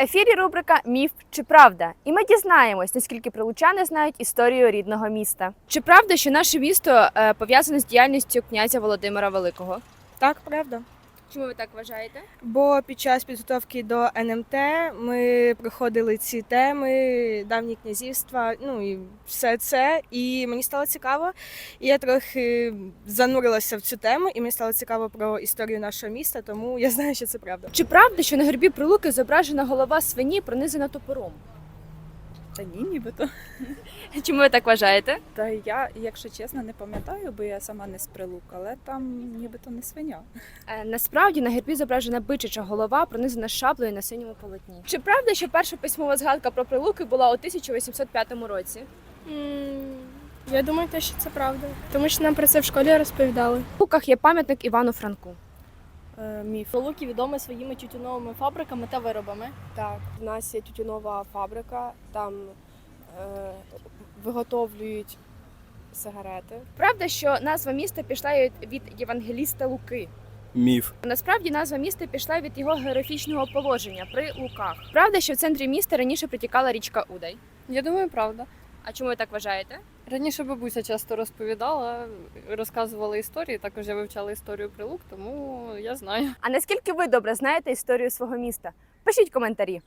ефірі рубрика Міф чи правда? І ми дізнаємось, наскільки прилучани знають історію рідного міста. Чи правда, що наше місто е, пов'язане з діяльністю князя Володимира Великого? Так, правда. Чому ви так вважаєте? Бо під час підготовки до НМТ ми проходили ці теми, давні князівства, ну і все це. І мені стало цікаво. І я трохи занурилася в цю тему, і мені стало цікаво про історію нашого міста, тому я знаю, що це правда. Чи правда, що на гербі прилуки зображена голова свині пронизана топором? Та ні, нібито. Чому ви так вважаєте? Та я, якщо чесно, не пам'ятаю, бо я сама не з прилук, але там нібито не свиня. Е, Насправді на гербі зображена бичача голова, пронизана шаблею на синьому полотні. Чи правда, що перша письмова згадка про прилуки була у 1805 році? М, Я думаю, те, що це правда. Тому що нам про це в школі розповідали. В Луках є пам'ятник Івану Франку. Е, Міф. Прилуки відомі своїми тютюновими фабриками та виробами. Так, в нас є тютюнова фабрика, там е, виготовлюють сигарети. Правда, що назва міста пішла від- Євангеліста Луки. Міф. Насправді назва міста пішла від його географічного положення при Луках. Правда, що в центрі міста раніше протікала річка Удай. Я думаю, правда. А чому ви так вважаєте? Раніше бабуся часто розповідала, розказувала історії. Також я вивчала історію прилук, тому я знаю. А наскільки ви добре знаєте історію свого міста? Пишіть коментарі.